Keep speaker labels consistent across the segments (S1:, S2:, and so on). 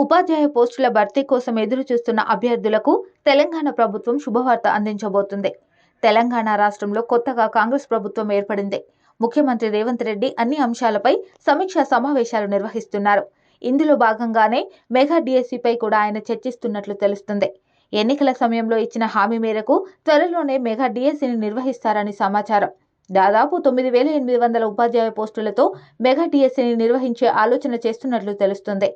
S1: ఉపాధ్యాయ పోస్టుల భర్తీ కోసం ఎదురు చూస్తున్న అభ్యర్థులకు తెలంగాణ ప్రభుత్వం శుభవార్త అందించబోతుంది. తెలంగాణ రాష్ట్రంలో కొత్తగా కాంగ్రెస్ ప్రభుత్వం ఏర్పడింది. ముఖ్యమంత్రి రేవంత్ రెడ్డి అన్ని అంశాలపై సమీక్షా సమావేశాలు నిర్వహిస్తున్నారు. ఇందులో భాగంగానే మెగా డిఎస్సిపై కూడా ఆయన చర్చిస్తున్నట్లు తెలుస్తుంది. ఎన్నికల సమయంలో ఇచ్చిన హామీ మేరకు త్వరలోనే మెగా డిఎస్సిని నిర్వహిస్తారని సమాచారం. దాదాపు తొమ్మిది వేల ఎనిమిది వందల ఉపాధ్యాయ పోస్టులతో మెగా డిఎస్సిని నిర్వహించే ఆలోచన చేస్తున్నట్లు తెలుస్తుంది.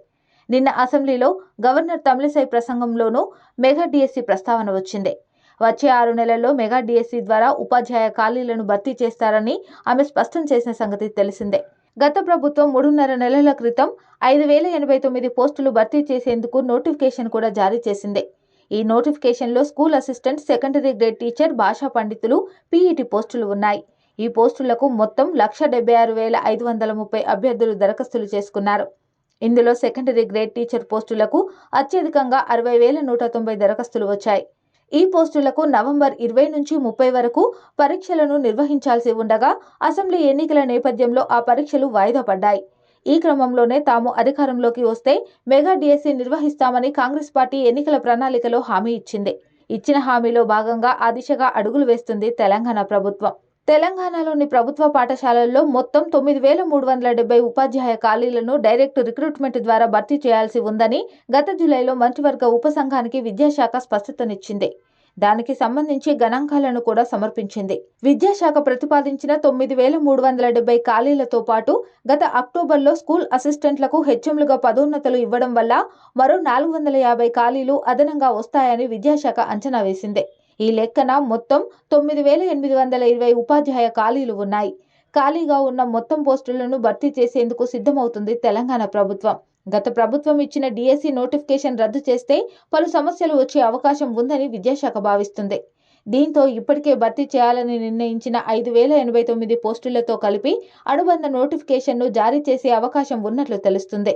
S1: నిన్న అసెంబ్లీలో గవర్నర్ తమిళిసై ప్రసంగంలోనూ మెగా డిఎస్సి ప్రస్తావన వచ్చింది. వచ్చే ఆరు నెలల్లో మెగా డిఎస్సి ద్వారా ఉపాధ్యాయ ఖాళీలను భర్తీ చేస్తారని ఆమె స్పష్టం చేసిన సంగతి తెలిసిందే. గత ప్రభుత్వం మూడున్నర నెలల క్రితం ఐదు వేల ఎనభై తొమ్మిది పోస్టులు భర్తీ చేసేందుకు నోటిఫికేషన్ కూడా జారీ చేసింది. ఈ నోటిఫికేషన్లో school assistant secondary grade teacher భాషా పండితులు పీఈటీ పోస్టులు ఉన్నాయి. ఈ పోస్టులకు మొత్తం లక్ష డెబ్బై ఆరు వేల ఐదు వందల ముప్పై అభ్యర్థులు దరఖాస్తులు చేసుకున్నారు. ఇందులో సెకండరీ గ్రేడ్ టీచర్ పోస్టులకు అత్యధికంగా అరవై వేల నూట తొంభై దరఖాస్తులు వచ్చాయి. ఈ పోస్టులకు నవంబర్ ఇరవై నుంచి ముప్పై వరకు పరీక్షలను నిర్వహించాల్సి ఉండగా అసెంబ్లీ ఎన్నికల నేపథ్యంలో ఆ పరీక్షలు వాయిదా పడ్డాయి. ఈ క్రమంలోనే తాము అధికారంలోకి వస్తే మెగా డిఎస్సీ నిర్వహిస్తామని కాంగ్రెస్ పార్టీ ఎన్నికల ప్రణాళికలో హామీ ఇచ్చింది. ఇచ్చిన హామీలో భాగంగా ఆ దిశగా అడుగులు వేస్తుంది తెలంగాణ ప్రభుత్వం. తెలంగాణలోని ప్రభుత్వ పాఠశాలల్లో మొత్తం తొమ్మిది వేల మూడు వందల డెబ్బై ఉపాధ్యాయ ఖాళీలను డైరెక్ట్ రిక్రూట్మెంట్ ద్వారా భర్తీ చేయాల్సి ఉందని గత జూలైలో మంత్రివర్గ ఉపసంఘానికి విద్యాశాఖ స్పష్టతనిచ్చింది. దానికి సంబంధించి గణాంకాలను కూడా సమర్పించింది. విద్యాశాఖ ప్రతిపాదించిన తొమ్మిది వేల మూడు వందల డెబ్బై ఖాళీలతో పాటు గత అక్టోబర్లో స్కూల్ అసిస్టెంట్లకు హెచ్ఎంలుగా పదోన్నతులు ఇవ్వడం వల్ల మరో నాలుగు వందల యాభై ఖాళీలు అదనంగా వస్తాయని విద్యాశాఖ అంచనా వేసింది. ఈ లెక్కన మొత్తం తొమ్మిది వేల ఎనిమిది వందల ఇరవై ఉపాధ్యాయ ఖాళీలు ఉన్నాయి. ఖాళీగా ఉన్న మొత్తం పోస్టులను భర్తీ చేసేందుకు సిద్ధమవుతుంది తెలంగాణ ప్రభుత్వం. గత ప్రభుత్వం ఇచ్చిన డిఎస్సి నోటిఫికేషన్ రద్దు చేస్తే పలు సమస్యలు వచ్చే అవకాశం ఉందని విద్యాశాఖ భావిస్తుంది. దీంతో ఇప్పటికే భర్తీ చేయాలని నిర్ణయించిన ఐదు వేల ఎనభై తొమ్మిది పోస్టులతో కలిపి అనుబంధ నోటిఫికేషన్ను జారీ చేసే అవకాశం ఉన్నట్లు తెలుస్తుంది.